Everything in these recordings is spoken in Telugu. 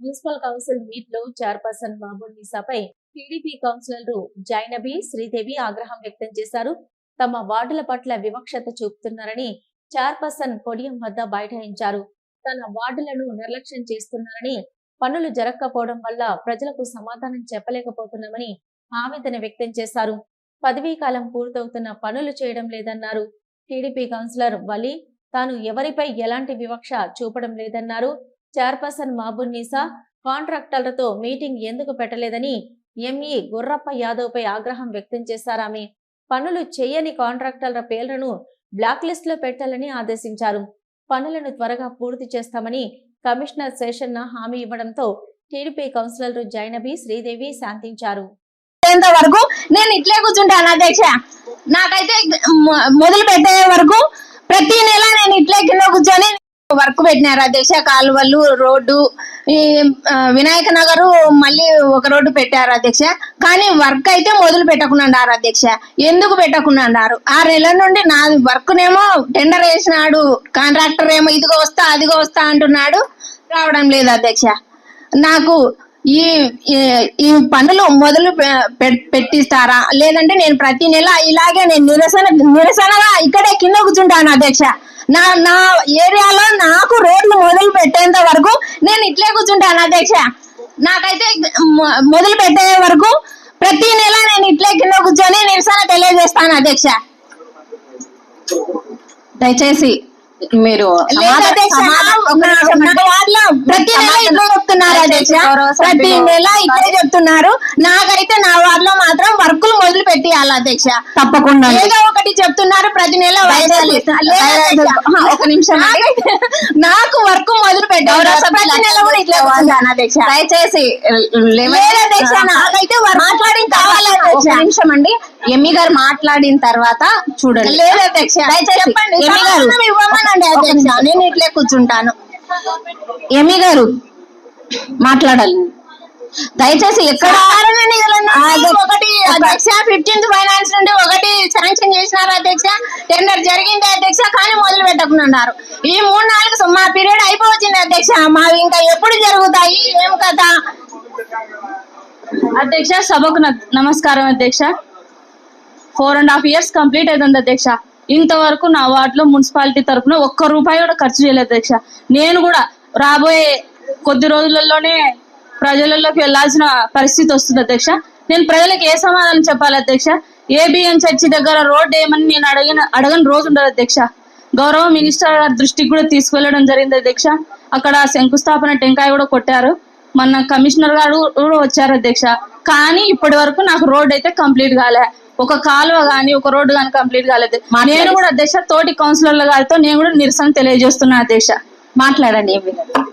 మున్సిపల్ కౌన్సిల్ మీట్లో చైర్పర్సన్ బాబున్నీసాపై టీడీపీ కౌన్సిలర్లు జైనబి శ్రీదేవి ఆగ్రహం వ్యక్తం చేశారు. తమ వార్డుల పట్ల వివక్షత చూపుతున్నారని చైర్పర్సన్ పొడియం వద్ద బైఠాయించారు. తన వార్డులను నిర్లక్ష్యం చేస్తున్నారని పనులు జరగకపోవడం వల్ల ప్రజలకు సమాధానం చెప్పలేకపోతున్నామని ఆవేదన వ్యక్తం చేశారు. పదవీ కాలం పూర్తవుతున్న పనులు చేయడం లేదన్నారు. టీడీపీ కౌన్సిలర్ వలి తాను ఎవరిపై ఎలాంటి వివక్ష చూపడం లేదన్నారు. చైర్పర్సన్ మాబున్నీసా కాంట్రాక్టర్లతో మీటింగ్ ఎందుకు పెట్టలేదని ఎంఈ గుర్రప్ప యాదవ్పై ఆగ్రహం వ్యక్తం చేశారామె పనులు చేయని కాంట్రాక్టర్ల పేర్లను బ్లాక్ లిస్ట్లో పెట్టాలని ఆదేశించారు. పనులను త్వరగా పూర్తి చేస్తామని కమిషనర్ శేషన్న హామీ ఇవ్వడంతో టీడీపీ కౌన్సిలర్ జైనబి శ్రీదేవి శాంతించారు. వరకు నేను ఇట్లే కూర్చుంటాను అధ్యక్ష నాకైతే మొదలు పెట్టే వరకు ప్రతి నెల నేను ఇట్లే కింద కూర్చొని వర్క్ పెట్టినారు. అధ్యక్ష కాలువలు రోడ్డు ఈ వినాయక నగరు మళ్ళీ ఒక రోడ్డు పెట్టారు అధ్యక్ష. కానీ వర్క్ అయితే మొదలు పెట్టకున్నారు అధ్యక్ష. ఎందుకు పెట్టకున్నారు ఆరు నెలల నుండి నా వర్క్ నేమో టెండర్ వేసినాడు. కాంట్రాక్టర్ ఏమో ఇదిగో వస్తా అదిగో వస్తా అంటున్నాడు. రావడం లేదు అధ్యక్ష. నాకు ఈ ఈ- పనులు మొదలు పె- పె- పెట్టిస్తారా? లేదంటే నేను ప్రతి నెల ఇలాగే నేను నిరసన నిరసనగా ఇక్కడే కింద కూర్చుంటాను అధ్యక్ష. నా నా ఏరియాలో నాకు రోడ్లు మొదలు పెట్టేంత వరకు నేను ఇట్లే కూర్చుంటాను అధ్యక్ష నాకైతే మొదలు పెట్టే వరకు ప్రతి నెల నేను ఇట్లే కింద కూర్చొని నిరసన తెలియజేస్తాను అధ్యక్ష. దయచేసి మీరు ఒక ప్రతి నెల ఇట్లే చెప్తున్నారు అధ్యక్ష. ప్రతి నెల ఇట్లే చెప్తున్నారు. నాకైతే నా వార్డులో మాత్రం వర్కులు మొదలు పెట్టియాలి అధ్యక్ష. తప్పకుండా. ఏదో ఒకటి చెప్తున్నారు ప్రతి నెల ఒక నిమిషం నాకు వర్క్ మొదలు పెట్టారు ప్రతి నెల కూడా ఇట్లా దయచేసి నిమిషం అండి. ఎమ్మి గారు మాట్లాడిన తర్వాత చూడండి. లేదు అధ్యక్ష. చెప్పండి. ఎమ్మి గారు సమాధానం ఇవ్వమనండి ఒక అధ్యక్ష. నేను ఇట్లే కూర్చుంటాను. ఎమ్మి గారు మాట్లాడాలి. దయచేసి ఎక్కడ ఒకటి అధ్యక్ష ఫిఫ్టీన్త్ ఫైనాన్స్ నుండి ఒకటి శాంక్షన్ చేసినారు అధ్యక్ష. టెండర్ జరిగింది అధ్యక్ష కానీ మొదలు పెట్టకున్నారు ఈ మూడు నాలుగు మా పీరియడ్ అయిపోవచ్చింది అధ్యక్ష. మావి ఇంకా ఎప్పుడు జరుగుతాయి? ఏం కదా అధ్యక్ష సభకు న- నమస్కారం అధ్యక్ష. Four and half years complete అవుతుంది అధ్యక్ష. ఇంతవరకు నా వార్డులో మున్సిపాలిటీ తరఫున ఒక్క రూపాయి కూడా ఖర్చు చేయలేదు అధ్యక్ష. నేను కూడా రాబోయే కొద్ది రోజులలోనే ప్రజలలోకి వెళ్ళాల్సిన పరిస్థితి వస్తుంది అధ్యక్ష. నేను ప్రజలకు ఏ సమాధానం చెప్పాలి అధ్యక్ష? ఏబిఎన్ చర్చి దగ్గర రోడ్ ఏమని నేను అడిగిన అడగని రోజు ఉండదు అధ్యక్ష. గౌరవ మినిస్టర్ గారి దృష్టికి కూడా తీసుకువెళ్ళడం జరిగింది అధ్యక్ష. అక్కడ శంకుస్థాపన టెంకాయ కూడా కొట్టారు. మన కమిషనర్ గారు కూడా వచ్చారు అధ్యక్ష. కానీ ఇప్పటి వరకు నాకు రోడ్ అయితే కంప్లీట్ కాలే. ఒక కాలువ గానీ ఒక రోడ్డు గానీ కంప్లీట్ కాలేదు. నేను కూడా అధ్యక్ష తోటి కౌన్సిలర్ల గారితో నేను కూడా నిరసన తెలియజేస్తున్నా అధ్యక్ష. మాట్లాడండి. గారు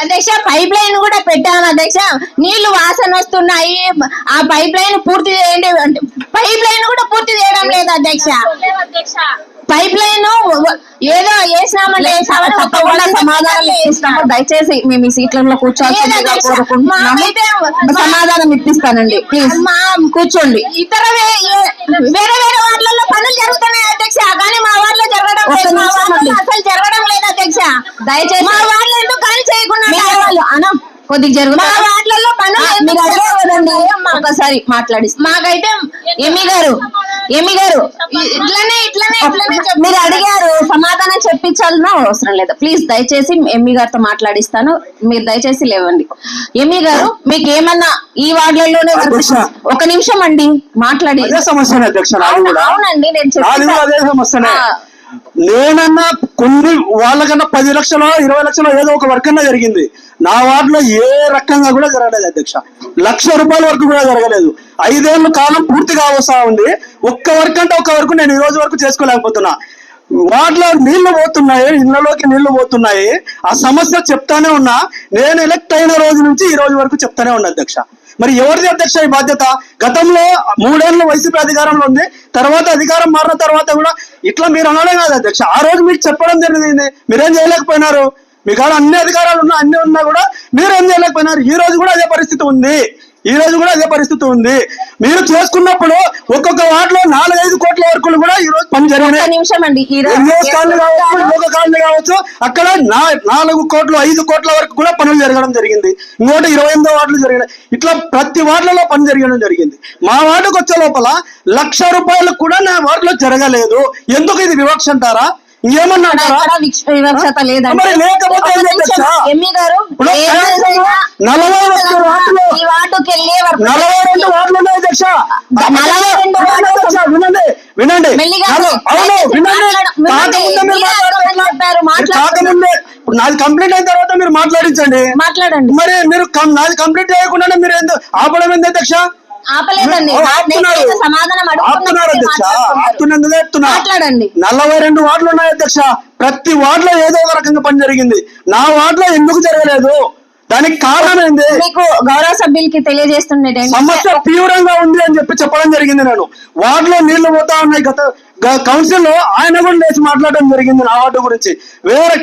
అధ్యక్ష పైప్ లైన్ కూడా పెట్టాను అధ్యక్ష. నీళ్ళు వాసన వస్తున్నాయి. ఆ పైప్ లైన్ పూర్తి చేయండి. పైప్ లైన్ కూడా పూర్తి చేయడం లేదు అధ్యక్ష. పైప్ లైన్ ఏదో వేసినామంటే తప్పకుండా సమాధానం ఇప్పిస్తాము దయచేసి మేము ఈ సీట్లలో కూర్చోవాల్సిందిగా. కోరుకుంటున్నాము సమాధానం ఇప్పిస్తానండి. ప్లీజ్. మా కూర్చోండి. ఇతర వేరే వేరే వార్డులలో పనులు జరుగుతున్నాయి అధ్యక్ష. కానీ మా వార్డులో జరగడం. అసలు జరగడం దయచేసి మా ఎందుకు చేయకుండా? వాళ్ళు అన్న కొద్దిగా? ఒకసారి మాట్లాడి. మాకైతే ఎమ్మి గారు? ఎమ్మి గారు? ఇట్లనే ఇట్లనే. మీరు అడిగారు సమాధానం చెప్పించాలన్నా అవసరం లేదు. ప్లీజ్ దయచేసి ఎమ్మి గారితో మాట్లాడిస్తాను. మీరు దయచేసి లేవండి. ఎమ్మి గారు మీకు ఏమన్నా ఈ వార్డులలోనే. ఒక నిమిషం అండి మాట్లాడి. కూడా. అవునండి నేను నాది నేనన్నా కొన్ని వాళ్ళకన్నా పది లక్షలు ఇరవై లక్షలు ఏదో ఒక వర్క్ అన్నా జరిగింది. నా వార్డులో ఏ రకంగా కూడా జరగలేదు అధ్యక్ష. లక్ష రూపాయల వరకు కూడా జరగలేదు. ఐదేళ్ళ కాలం పూర్తిగా వస్తా ఉంది. ఒక్క వర్క్ అంటే ఒక్క వరకు నేను ఈ రోజు వరకు చేసుకోలేకపోతున్నా. వాటిలో నీళ్ళు పోతున్నాయి ఇళ్ళలోకి నీళ్ళు పోతున్నాయి. ఆ సమస్య చెప్తానే ఉన్నా. నేను ఎలక్ట్ అయిన రోజు నుంచి ఈ రోజు వరకు చెప్తానే ఉన్నా అధ్యక్ష. మరి ఎవరిది అధ్యక్ష ఈ బాధ్యత? గతంలో మూడేళ్ళు వైసీపీ అధికారంలో ఉంది తర్వాత అధికారం మారిన తర్వాత కూడా ఇట్లా మీరు అనడం కాదు అధ్యక్ష. ఆ రోజు మీరు చెప్పడం జరిగింది మీరేం చేయలేకపోయినారు? మీ కాడ అన్ని అధికారాలు ఉన్నా అన్ని ఉన్నా కూడా మీరేం చేయలేకపోయినారు? ఈ రోజు కూడా అదే పరిస్థితి ఉంది. ఈ రోజు కూడా అదే పరిస్థితి ఉంది. మీరు చేసుకున్నప్పుడు ఒక్కొక్క వార్డులో నాలుగైదు కోట్ల వరకు కూడా ఈ రోజు పని జరిగినాయి. నిమిషం అండి. కావచ్చు కావచ్చు అక్కడ నాలుగు కోట్లు ఐదు కోట్ల వరకు కూడా పనులు జరగడం జరిగింది. ఇంకోటి ఇరవై ఎనిమిదో వార్డులు జరిగినాయి. ఇట్లా ప్రతి వార్డులలో పని జరగడం జరిగింది. మా వార్డుకు వచ్చే లోపల లక్ష రూపాయలు కూడా నా వార్డులో జరగలేదు. ఎందుకు ఇది వివక్ష అంటారా? వివక్షత లేదండి? ఎమ్మి గారు ఈ వార్డుకి వెళ్ళే వరకు నలభై రెండు వినండి వినండి. నాది కంప్లీట్ అయిన తర్వాత మీరు మాట్లాడించండి. మాట్లాడండి. మరి మీరు నాది కంప్లీట్ చేయకుండానే మీరు ఎందుకు ఆపడం ఏంది అధ్యక్ష? ఆపలేదండి. సమాధానం ఆపుతున్నారు అడుగుతున్నప్పుడు అధ్యక్ష. మాట్లాడుతున్నారు. ఆపుతున్నందుకు చెప్తున్నా మాట్లాడండి. నలభై రెండు వార్డులు ఉన్నాయి అధ్యక్ష. ప్రతి వార్డులో ఏదో ఒక రకంగా పని జరిగింది. నా వార్డులో ఎందుకు జరగలేదు? దానికి కారణం ఏంది? మీకు గౌరవ సభ్యులకి తెలియజేస్తుండే సమస్య తీవ్రంగా ఉంది అని చెప్పి చెప్పడం జరిగింది నేను. వార్డులో నీళ్ళు పోతా ఉన్నాయి. గత కౌన్సిల్లో ఆయన కూడా లేచి మాట్లాడడం జరిగింది నా వార్డు గురించి. వేరే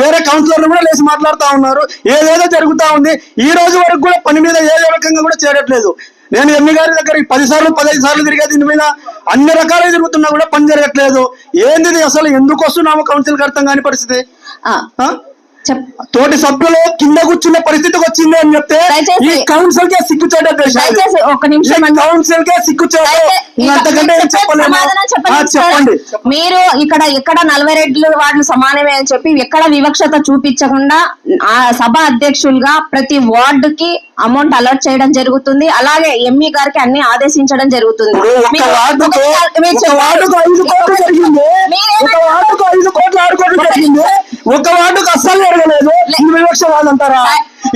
వేరే కౌన్సిలర్లు కూడా లేచి మాట్లాడుతా ఉన్నారు. ఏదేదో జరుగుతా ఉంది. ఈ రోజు వరకు కూడా పని మీద ఏ రకంగా కూడా చేరట్లేదు. నేను ఎమ్మి గారి దగ్గర పది సార్లు పదహైదు సార్లు తిరిగా దీని మీద అన్ని రకాలు తిరుగుతున్నా కూడా పని జరగట్లేదు. ఏంది అసలు? ఎందుకు వస్తున్నాము కౌన్సిల్ అర్థం కాని పరిస్థితి? ఆ, ఆ? చెప్ తోటి సభ్యులు కింద కూర్చున్న పరిస్థితికి వచ్చింది అని చెప్తే ఈ కౌన్సిల్ కే సిగ్గుచేట. కౌన్సిల్ కే చెప్పండి. మీరు ఇక్కడ ఎక్కడ నలభై రెండు వార్డులు సమానమే అని చెప్పి ఎక్కడ వివక్షత చూపించకుండా ఆ సభ అధ్యక్షులుగా ప్రతి వార్డుకి అమౌంట్ అలర్ట్ చేయడం జరుగుతుంది. అలాగే ఎంఈ గారికి అన్ని ఆదేశించడం జరుగుతుంది. ఒక వార్డుకు అస్సలు జరగలేదు. ఇది వివక్ష కాదంటారా?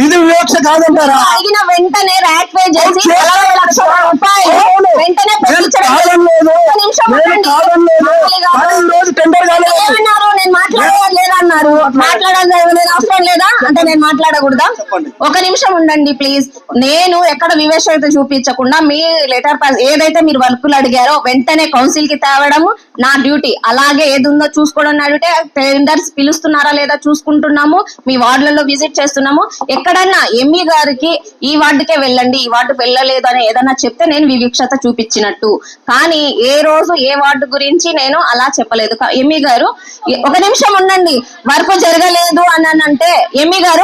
ఇది వివక్ష కాదంటారా? అడిగిన వెంటనే ర్యాక్ పే చేసి అవును, నలభై లక్షల రూపాయలు అవును. వెంటనే నేను పెట్టించడం కాదనలేదు. ఒక్క నిమిషం నేను ఉండండి. కాదనలేదు. మామూలు గారు. కానీ ఈ రోజు టెండర్ కాలేదు ఏమన్నారు నేను మాట్లాడలేదు లేదా అన్నారు మాట్లాడడం లేదు అవసరం లేదా అంటే నేను మాట్లాడకూడదా. ఒక నిమిషం ఉండండి ప్లీజ్ నేను ఎక్కడ వివక్షత చూపించకుండా మీ లెటర్ పాస్ ఏదైతే మీరు వర్కులు అడిగారో వెంటనే కౌన్సిల్కి తేవడము నా డ్యూటీ అలాగే ఏది ఉందో చూసుకోవడం డ్యూటీ టెండర్స్ పిలుస్తున్నారా లేదా చూసుకుంటున్నాము. మీ వార్డులలో విజిట్ చేస్తున్నాము. ఎక్కడన్నా ఎంఈ గారికి ఈ వార్డుకే వెళ్ళండి ఈ వార్డుకు వెళ్ళలేదు అని ఏదన్నా చెప్తే నేను వివక్షత చూపించినట్టు. కానీ ఏ రోజు ఏ వార్డు గురించి నేను అలా చెప్పలేదు. ఎంఈ గారు ఎ- ఒక నిమిషం ఉండండి. వర్క్ జరగలేదు అని అని అంటే ఎంఈ గారు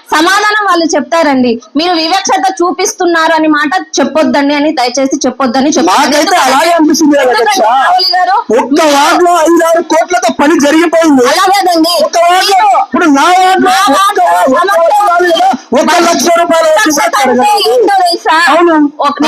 సమాధానం వాళ్ళు చెప్తారండి. మీరు వివక్షత చూపిస్తున్నారు అని మాట చెప్పొద్దండి అని దయచేసి చెప్పొద్దని కోట్లతో పని జరిగిపోయింది. అలాగేదండి ఇప్పుడు నా లక్ష రూపాయలు. ఒక-.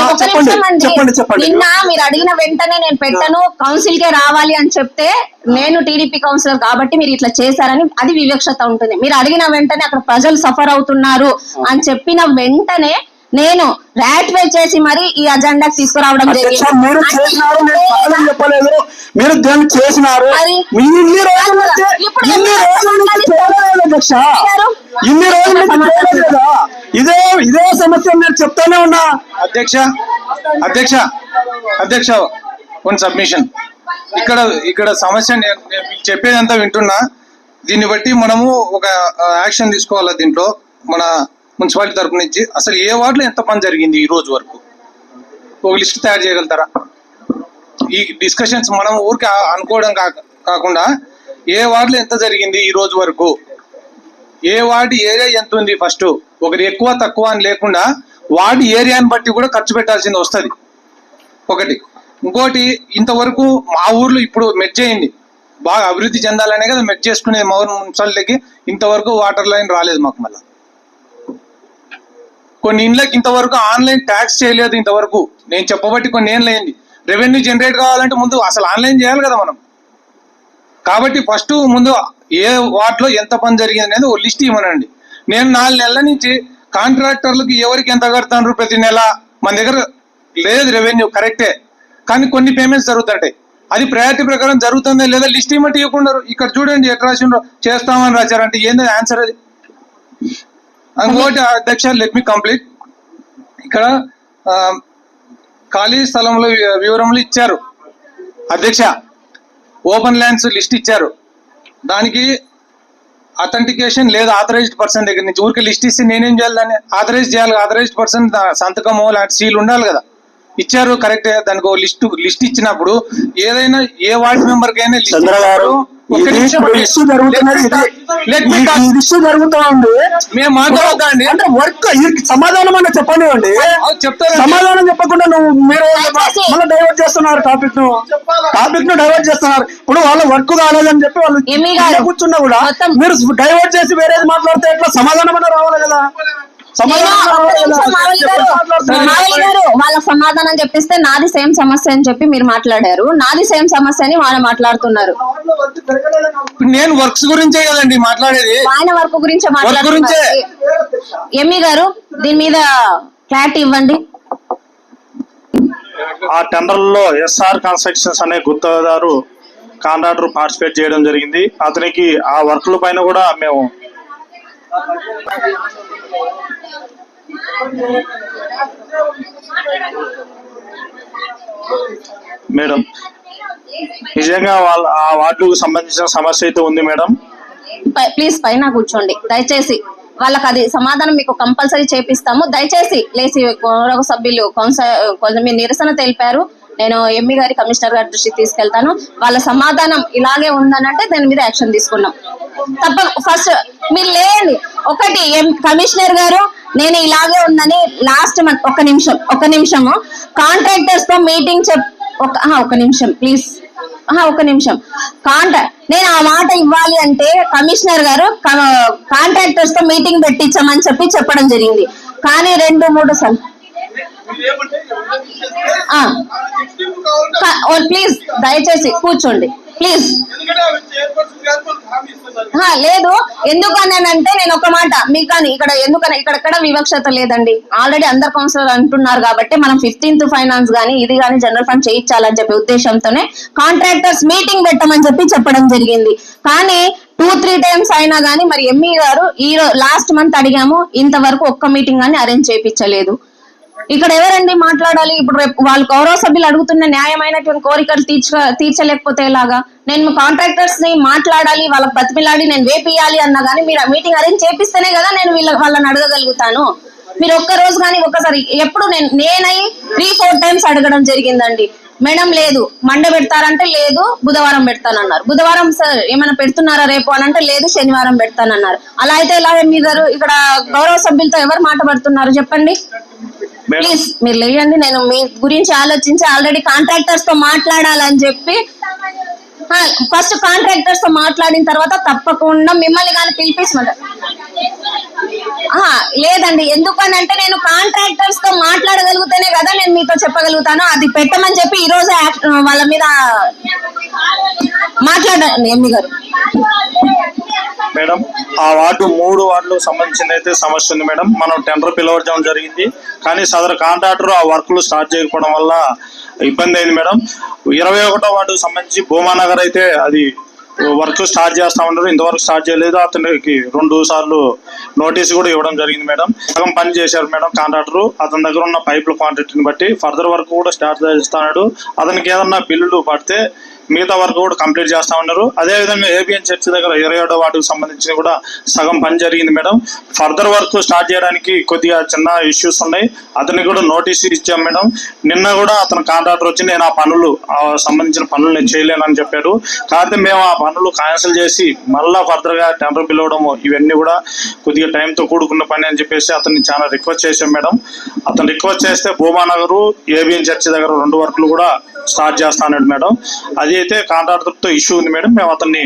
నిన్న మీరు అడిగిన వెంటనే నేను పెట్టను. కౌన్సిల్ కే రావాలి అని చెప్తే నేను టీడీపీ కౌన్సిలర్ కాబట్టి మీరు ఇట్లా చేశారని అది వివక్షత ఉంటుంది. మీరు అడిగిన వెంటనే అక్కడ ప్రజలు సఫర్ అవుతున్నారు అని చెప్పిన వెంటనే నేను రాటిఫై చేసి మరి ఈ అజెండాకి తీసుకురావడం జరిగింది. మీరు చేసినారు నేను చెప్పలేదు మీరు దాన్ని చేసినారు. ఇన్ని రోజుల నుంచి ఇప్పుడు ఇన్ని ఎందుకు రోజుల నుంచి చేయలేదు అధ్యక్ష. గారు? ఇన్ని రోజుల నుంచి చేయలేదు కదా. ఇదే ఇదే సమస్య నేను చెప్తానే ఉన్నా. అధ్యక్ష అధ్యక్ష అధ్యక్ష వన్ సబ్మిషన్ ఇక్కడ ఇక్కడ సమస్య నేను చెప్పేదంతా వింటున్నా. దీన్ని బట్టి మనము ఒక యాక్షన్ తీసుకోవాలా దీంట్లో? మన మున్సిపాలిటీ తరపు నుంచి అసలు ఏ వార్డులో ఎంత పని జరిగింది ఈ రోజు వరకు? ఒక లిస్ట్ తయారు చేయగలుగుతారా? ఈ డిస్కషన్స్ మనం ఊరికి అనుకోవడం కాకుండా ఏ వార్డులో ఎంత జరిగింది ఈ రోజు వరకు? ఏ వార్డు ఏరియా ఎంత ఉంది ఫస్ట్ ఒకటి ఎక్కువ తక్కువ అని లేకుండా వార్డు ఏరియాని బట్టి కూడా ఖర్చు పెట్టాల్సింది వస్తుంది. ఒకటి. ఇంకోటి ఇంతవరకు మా ఊర్లో ఇప్పుడు మెట్ చేయండి బాగా అభివృద్ధి చెందాలనే కదా మెట్ చేసుకునేది మా ఊరు మున్సిపాలిటీకి ఇంతవరకు వాటర్ లైన్ రాలేదు మాకు మళ్ళీ. కొన్ని ఇండ్లకి ఇంతవరకు ఆన్లైన్ ట్యాక్స్ చేయలేదు ఇంతవరకు. నేను చెప్పబట్టి కొన్ని ఏం లేండి రెవెన్యూ జనరేట్ కావాలంటే ముందు అసలు ఆన్లైన్ చేయాలి కదా మనం. కాబట్టి ఫస్ట్ ముందు ఏ వార్డులో ఎంత పని జరిగింది అనేది ఓ లిస్ట్ ఇవ్వనండి. నేను నాలుగు నెలల నుంచి కాంట్రాక్టర్లకు ఎవరికి ఎంత కడతాను ప్రతి నెల? మన దగ్గర లేదు రెవెన్యూ కరెక్టే. కానీ కొన్ని పేమెంట్స్ జరుగుతుంటాయి. అది ప్రయారిటీ ప్రకారం జరుగుతుందా లేదా లిస్ట్ ఇవ్వమంటే ఇవ్వకుండా ఇక్కడ చూడండి ఎట్లా రాసిండ్రో చేస్తామని రాశారంటే ఏంది ఆన్సర్ అది. ఇంకోటి అధ్యక్ష లెట్ మీ కంప్లీట్ ఇక్కడ ఖాళీ స్థలంలో వివరములు ఇచ్చారు. అధ్యక్ష ఓపెన్ ల్యాండ్స్ లిస్ట్ ఇచ్చారు. దానికి అథెంటికేషన్ లేదు ఆథరైజ్డ్ పర్సన్ దగ్గర నుంచి ఊరికి లిస్ట్ ఇస్తే నేనేం చేయాలి దాన్ని? ఆథరైజ్ చేయాలి ఆథరైజ్డ్ పర్సన్ సంతకమో లాంటి సీల్ ఉండాలి కదా. ఇచ్చారు కరెక్ట్ దానికి ఒక లిస్ట్ లిస్ట్ ఇచ్చినప్పుడు ఏదైనా ఏ వార్డ్ మెంబర్ కైనా లిస్ట్ గారు వర్క్ సమాధానం అన్న చెప్పండి అండి. సమాధానం చెప్పకుండా నువ్వు మీరు. మళ్ళీ డైవర్ట్ చేస్తున్నారు టాపిక్ను. టాపిక్ను డైవర్ట్ చేస్తున్నారు. ఇప్పుడు వాళ్ళ వర్క్ కాలేదని చెప్పి వాళ్ళు కూర్చున్నా కూడా మీరు డైవర్ట్ చేసి వేరేది మాట్లాడితే ఎట్లా సమాధానం అన్న రావాలి కదా? వాళ్ళ సమాధానం చెప్పిస్తే నాది సేమ్ సమస్య అని చెప్పి మీరు మాట్లాడారు. నాది సేమ్ సమస్య అని వాళ్ళు మాట్లాడుతున్నారు. నేను వర్క్స్ గురించే కదండి మాట్లాడేది. ఆయన వర్క్ గురించి గురించే. మాట్లాడుతున్నారు. ఎమ్మి గారు దీని మీద క్లారిటీ ఇవ్వండి. ఆ టెండర్లో ఎస్ఆర్ కన్స్ట్రక్షన్స్ అనే గుత్తదారు కాంట్రాక్టర్ పార్టిసిపేట్ చేయడం జరిగింది. అతనికి ఆ వర్క్ల పైన కూడా మేము మేడం నిజంగా వాళ్ళ ఆ వార్డుకు సంబంధించిన సమస్య అయితే ఉంది మేడం? పై- ప్లీజ్ పైన కూర్చోండి. దయచేసి వాళ్ళకి అది సమాధానం మీకు కంపల్సరీ చేపిస్తాము. దయచేసి లేచి గౌరవ సభ్యులు కౌన్సిల్ కొంచెం మీరు నిరసన తెలిపారు. నేను ఎంఈ గారి కమిషనర్ గారి దృష్టికి తీసుకెళ్తాను. వాళ్ళ సమాధానం ఇలాగే ఉందనంటే దాని మీద యాక్షన్ తీసుకున్నాం. తప్ప ఫస్ట్ మీరు లేని ఒకటి కమిషనర్ గారు నేను ఇలాగే ఉందని లాస్ట్ మంత్ ఒక నిమిషం ఒక నిమిషము. కాంట్రాక్టర్స్తో మీటింగ్ చెప్ ఒక ఒక నిమిషం ప్లీజ్ ఒక నిమిషం. కాంట్రాక్ట్ నేను ఆ మాట ఇవ్వాలి అంటే కమిషనర్ గారు కాంట్రాక్టర్స్తో మీటింగ్ పెట్టించమని చెప్పి చెప్పడం జరిగింది. కానీ రెండు మూడు సార్లు ప్లీజ్ దయచేసి కూర్చోండి. ప్లీజ్ లేదు. ఎందుకని అంటే నేను ఒక మాట. మీకు కానీ ఇక్కడ ఎందుకని ఇక్కడ వివక్షత లేదండి. ఆల్రెడీ అందరు కౌన్సిలర్ అంటున్నారు కాబట్టి మనం ఫిఫ్టీన్త్ ఫైనాన్స్ గానీ ఇది గానీ జనరల్ ఫండ్ చేయించాలని చెప్పే ఉద్దేశంతోనే కాంట్రాక్టర్స్ మీటింగ్ పెట్టమని చెప్పి చెప్పడం జరిగింది. కానీ టూ త్రీ టైమ్స్ అయినా గానీ మరి ఎంఈ గారు ఈ లాస్ట్ మంత్ అడిగాము. ఇంతవరకు ఒక్క మీటింగ్ గానీ అరేంజ్ చేయించలేదు. ఇక్కడ ఎవరండి మాట్లాడాలి? ఇప్పుడు రేపు వాళ్ళు గౌరవ సభ్యులు అడుగుతున్న న్యాయమైనటువంటి కోరికలు తీర్చ తీర్చలేకపోతే ఎలాగా? నేను కాంట్రాక్టర్స్ని మాట్లాడాలి వాళ్ళకి బతిమిలాడి నేను వేపియాలి అన్నా గానీ మీరు మీటింగ్ అరేంజ్ చేపిస్తేనే కదా నేను వీళ్ళ వాళ్ళని అడగగలుగుతాను. మీరు ఒక్క రోజు కానీ ఒక్కసారి ఎప్పుడు నేను నేనై త్రీ ఫోర్ టైమ్స్ అడగడం జరిగిందండి. మేడం లేదు మండే పెడతారంటే లేదు బుధవారం పెడతానన్నారు. బుధవారం సార్ ఏమైనా పెడుతున్నారా రేపు అని అంటే లేదు శనివారం పెడతానన్నారు. అలా అయితే ఎలా మీరు ఇక్కడ గౌరవ సభ్యులతో ఎవరు మాట పడుతున్నారు చెప్పండి? ప్లీజ్ మీరు లేయండి నేను మీ గురించి ఆలోచించి ఆల్రెడీ కాంట్రాక్టర్స్తో మాట్లాడాలని చెప్పి ఫస్ట్ కాంట్రాక్టర్స్తో మాట్లాడిన తర్వాత తప్పకుండా మిమ్మల్ని కానీ పిలిపించమంటారు లేదండి. ఎందుకని అంటే నేను కాంట్రాక్టర్స్తో మాట్లాడగలిగితేనే కదా నేను మీతో చెప్పగలుగుతాను. అది పెట్టమని చెప్పి ఈ రోజు యాక్ట్- వాళ్ళ మీద మాట్లాడండి ఎంవి గారు? మేడం. ఆ వార్డు మూడు వార్డులకు సంబంధించిన అయితే సమస్య ఉంది మేడం. మనం టెండర్ పిలవడం జరిగింది. కానీ సదరు కాంట్రాక్టర్ ఆ వర్క్లు స్టార్ట్ చేయకపోవడం వల్ల ఇబ్బంది అయింది మేడం. ఇరవై ఒకటో వార్డుకు సంబంధించి భూమానగర్ అయితే అది వర్క్ స్టార్ట్ చేస్తా ఉన్నారు. ఇంతవరకు స్టార్ట్ చేయలేదు. అతనికి రెండు సార్లు నోటీస్ కూడా ఇవ్వడం జరిగింది మేడం. సగం పని చేశారు మేడం కాంట్రాక్టర్. అతని దగ్గర ఉన్న పైపుల క్వాంటిటీని బట్టి ఫర్దర్ వర్క్ కూడా స్టార్ట్ చేస్తున్నాడు అతనికి ఏదన్నా బిల్లులు పడితే మిగతా వర్క్ కూడా కంప్లీట్ చేస్తా ఉన్నారు. అదే విధంగా ఏబిఎన్ చర్చి దగ్గర ఇరవై ఏడో వాటికి సంబంధించి కూడా సగం పని జరిగింది మేడం. ఫర్దర్ వర్క్ స్టార్ట్ చేయడానికి కొద్దిగా చిన్న ఇష్యూస్ ఉన్నాయి. అతనికి కూడా నోటీస్ ఇచ్చాం మేడం. నిన్న కూడా అతను కాంట్రాక్టర్ వచ్చి నేను ఆ పనులు సంబంధించిన పనులు నేను చేయలేనని చెప్పాడు. కాకపోతే మేము ఆ పనులు క్యాన్సిల్ చేసి మళ్ళా ఫర్దర్గా టెండర్ పిలవడము ఇవన్నీ కూడా కొద్దిగా టైంతో కూడుకున్న పని అని చెప్పేసి అతన్ని చాలా రిక్వెస్ట్ చేశాం మేడం. అతను రిక్వెస్ట్ చేస్తే భూమానగర్ ఏబిఎన్ చర్చి దగ్గర రెండు వర్క్లు కూడా స్టార్ట్ చేస్తా మేడం. అది అయితే కాంట్రాక్టర్తో ఇష్యూ ఉంది మేడం. మేము అతన్ని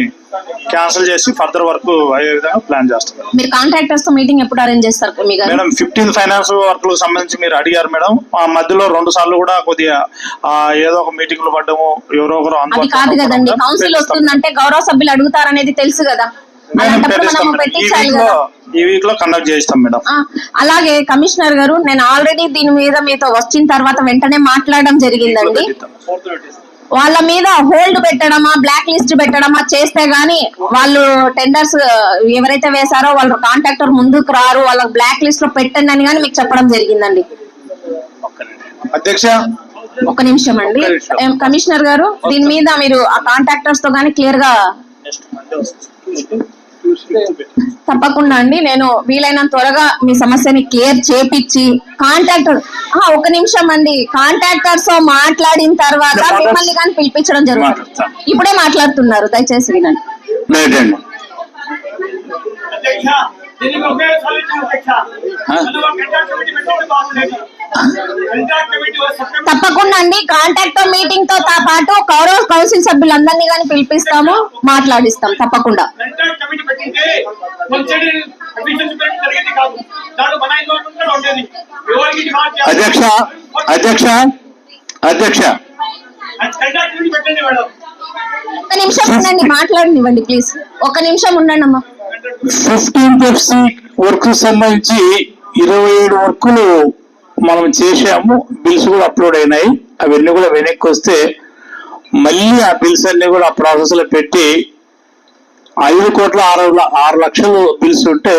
క్యాన్సిల్ చేసి ఫర్దర్ వర్క్ అయ్యే విధంగా ప్లాన్ చేస్తాం మీరు కాంట్రాక్టర్స్తో మీటింగ్ ఎప్పుడు అరేంజ్ చేస్తారు మీ గారు? మేడం ఫిఫ్టీన్ ఫైనాన్స్ వర్క్లకు సంబంధించి మీరు అడిగారు మేడం. ఆ మధ్యలో రెండు సార్లు కూడా కొద్దిగా ఆ, ఏదో ఒక మీటింగ్లు పడ్డము ఎవరో ఒకరు అది అందుబాటులో కాదు ఉండడం కదండి. కౌన్సిల్. వస్తుందంటే గౌరవ సభ్యులు అడుగుతారనేది తెలుసు కదా. మేడం అలాంటప్పుడు పెట్టిస్తాం మనం మేడం. ఈ పెట్టించాలి వీక్లో కదా. ఈ వీక్లో కండక్ట్ చేయిస్తాం మేడం. ఆ, అలాగే కమిషనర్ గారు నేను ఆల్రెడీ దీని మీద మీతో వచ్చిన తర్వాత వెంటనే మాట్లాడడం జరిగిందండి. వాళ్ళ మీద హోల్డ్ పెట్టడమా బ్లాక్ లిస్ట్ పెట్టడమా చేస్తే గానీ వాళ్ళు టెండర్స్ ఎవరైతే వేశారో వాళ్ళ కాంట్రాక్టర్ ముందుకు రారు వాళ్ళ బ్లాక్ లిస్ట్లో పెట్టండి అని కానీ మీకు చెప్పడం జరిగిందండి. అధ్యక్ష? ఒక నిమిషం అండి. ఏం, కమిషనర్ గారు దీని మీద మీరు ఆ కాంట్రాక్టర్స్తో గానీ క్లియర్గా తప్పకుండా అండి. నేను వీలైనంత త్వరగా మీ సమస్యని క్లియర్ చేపించి కాంట్రాక్టర్ ఒక నిమిషం అండి. కాంట్రాక్టర్స్తో మాట్లాడిన తర్వాత మిమ్మల్ని కానీ పిలిపించడం జరుగుతుంది. ఇప్పుడే మాట్లాడుతున్నారు. దయచేసి వినండి. తప్పకుండా అండి. కాంట్రాక్టర్ మీటింగ్తో తా- పాటు గౌరవ కౌన్సిల్ సభ్యులందరినీ కానీ పిలిపిస్తాము మాట్లాడిస్తాం. తప్పకుండా. ఎఫిషియన్సీ పెరగడం జరిగేది కాదు. దాంట్లో మన ఇన్వాల్వ్మెంట్ ఉండేది. ఎవరికి డిమాండ్? అధ్యక్ష అధ్యక్ష అధ్యక్ష. పెట్టండి మేడం. ఒక నిమిషం ఉండండి మాట్లాడనివ్వండి ప్లీజ్ ఒక నిమిషం ఉండండి అమ్మా ఫిఫ్టీన్ ఎఫ్సి వర్క్ సంబంధించి ఇరవై ఏడు వర్కులు మనం చేసాము బిల్స్ కూడా అప్లోడ్ అయినాయి. అవన్నీ కూడా వెనక్కి వస్తే మళ్ళీ ఆ బిల్స్ అన్ని కూడా ఆ ప్రాసెస్లో పెట్టి ఐదు కోట్ల ఆరు ఆరు లక్షలు బిల్స్ ఉంటే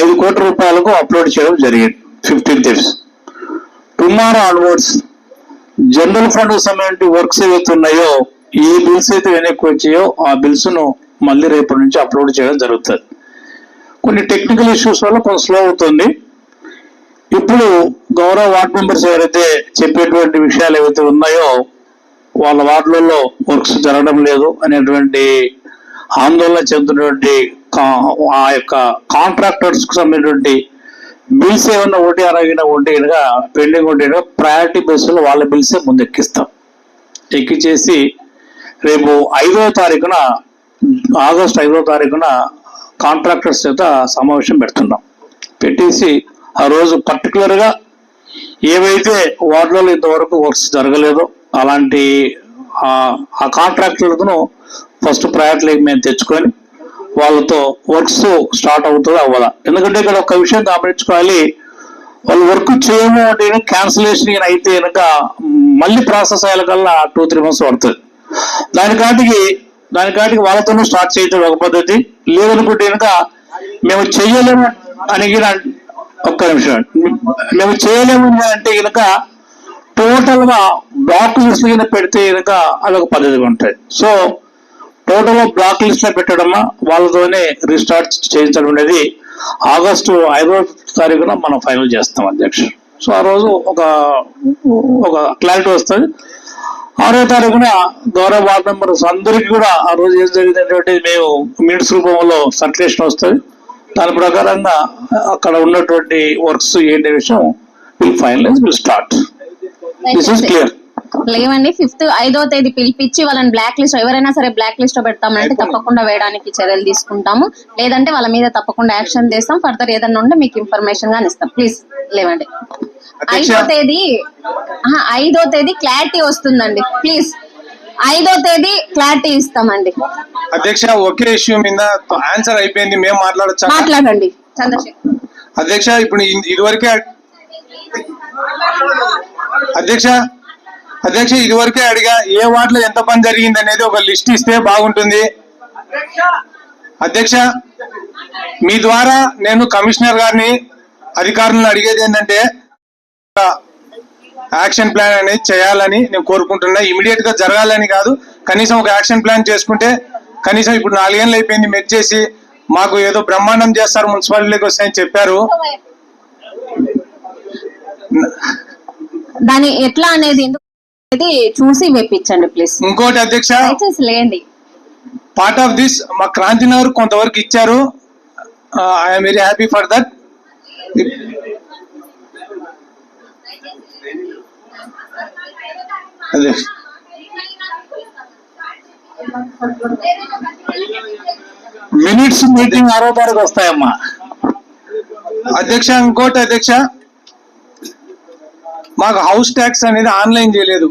ఐదు కోట్ల రూపాయలకు అప్లోడ్ చేయడం జరిగింది. ఫిఫ్టీన్ ఎఫ్స్ టుమారో ఆన్వర్డ్స్ జనరల్ ఫండ్ సంబంధించి వర్క్స్ ఏవైతే ఉన్నాయో ఏ బిల్స్ అయితే వెనక్కి వచ్చాయో ఆ బిల్స్ను మళ్ళీ రేపటి నుంచి అప్లోడ్ చేయడం జరుగుతుంది. కొన్ని టెక్నికల్ ఇష్యూస్ వల్ల కొంచెం స్లో అవుతుంది. ఇప్పుడు గౌరవ వార్డ్ మెంబర్స్ ఎవరైతే చెప్పేటువంటి విషయాలు ఏవైతే ఉన్నాయో వాళ్ళ వార్డులలో వర్క్స్ జరగడం లేదు అనేటువంటి ఆందోళన చెందినటువంటి కా- ఆ యొక్క కాంట్రాక్టర్స్కు సంబంధించినటువంటి బిల్స్ ఏమన్నా ఒకటి అరగిన ఉంటే కనుక పెండింగ్ ఉంటే కనుక ప్రయారిటీ బేస్లో వాళ్ళ బిల్సే ముందు ఎక్కిస్తాం ఎక్కించేసి రేపు ఐదవ తారీఖున ఆగస్ట్ ఐదవ తారీఖున కాంట్రాక్టర్స్ చేత సమావేశం పెడుతున్నాం. పెట్టేసి ఆ రోజు particular గా ఏవైతే వార్డులలో ఇంతవరకు వర్క్స్ జరగలేదో అలాంటి ఆ- ఆ కాంట్రాక్టర్లను ఫస్ట్ ప్రయారిటీ మేము తెచ్చుకొని వాళ్ళతో వర్క్స్ స్టార్ట్ అవుతుంది అవ్వదా ఎందుకంటే ఇక్కడ ఒక విషయం గమనించుకోవాలి వాళ్ళు వర్క్ చేయము అంటే క్యాన్సిలేషన్ అయితే కనుక మళ్ళీ ప్రాసెస్ అయ్యేకల్లా టూ త్రీ మంత్స్ పడుతుంది. దానికాటికి దానికాటికి వాళ్ళతోనూ స్టార్ట్ చేయటం ఒక పద్ధతి. లేదనుకుంటే కనుక మేము చేయలేము అని ఒక్క నిమిషం. మేము చేయలేము అంటే కనుక టోటల్గా డాక్యుమెంట్స్ కింద పెడితే కనుక అదొక పద్ధతిగా ఉంటుంది. సో టోటల్ బ్లాక్ లిస్ట్లో పెట్టడమా? వాళ్ళతోనే రీస్టార్ట్ చేయించడం అనేది ఆగస్టు ఐదో తారీఖున మనం ఫైనల్ చేస్తాం అధ్యక్ష. సో ఆ రోజు ఒక ఒక క్లారిటీ వస్తుంది. ఆరో తారీఖున గౌరవ వార్డ్ మెంబర్స్ అందరికీ కూడా ఆ రోజు ఏం జరిగిందంటే మేము మినిట్స్ రూపంలో సర్క్యులేషన్ వస్తుంది. దాని ప్రకారంగా అక్కడ ఉన్నటువంటి వర్క్స్ ఏంటి విషయం will finalise will start this is clear లేవండి ఫిఫ్త్ ఐదో తేదీ పిలిపించి వాళ్ళని బ్లాక్ లిస్ట్ ఎవరైనా సరే బ్లాక్ లిస్ట్లో పెడతామంటే తప్పకుండా వేయడానికి చర్యలు తీసుకుంటాము. లేదంటే వాళ్ళ మీద తప్పకుండా యాక్షన్ చేస్తాం. ఫర్దర్ ఏదన్నా ఉంటే మీకు ఇన్ఫర్మేషన్ గాని ఇస్తాం. ప్లీజ్ లేవండి. ఐదో తేదీ ఐదో తేదీ క్లారిటీ వస్తుందండి. ప్లీజ్ ఐదో తేదీ క్లారిటీ ఇస్తామండి. అధ్యక్ష ఒకే ఇష్యూ మీద ఆన్సర్ అయిపోయింది. మేము మాట్లాడచ్చా? మాట్లాడండి. చంద్రశేఖర్. అధ్యక్ష ఇప్పుడు ఇదివరకే అధ్యక్ష అధ్యక్ష ఇదివరకే అడిగా ఏ వార్డులో ఎంత పని జరిగింది అనేది ఒక లిస్ట్ ఇస్తే బాగుంటుంది. అధ్యక్ష మీ ద్వారా నేను కమిషనర్ గారిని అధికారులను అడిగేది ఏంటంటే యాక్షన్ ప్లాన్ అనేది చేయాలని నేను కోరుకుంటున్నా. ఇమీడియట్గా జరగాలని కాదు కనీసం ఒక యాక్షన్ ప్లాన్ చేసుకుంటే కనీసం ఇప్పుడు నాలుగేళ్ళు అయిపోయింది మెట్ చేసి మాకు ఏదో బ్రహ్మాండం చేస్తారు మున్సిపాలిటీకి వస్తాయని చెప్పారు. దాని ఎట్లా అనేది అనేది చూసి వేపించండి ప్లీజ్ ఇంకోటి అధ్యక్ష దయచేసి లేండి పార్ట్ ఆఫ్ దిస్ మా క్రాంతినగర్ కొంతవరకు ఇచ్చారు. I'm very happy for that minutes meeting ఆరో తారీఖు వస్తాయమ్మా. అధ్యక్ష ఇంకోటి అధ్యక్ష. మాకు హౌస్ ట్యాక్స్ అనేది ఆన్లైన్ చేయలేదు.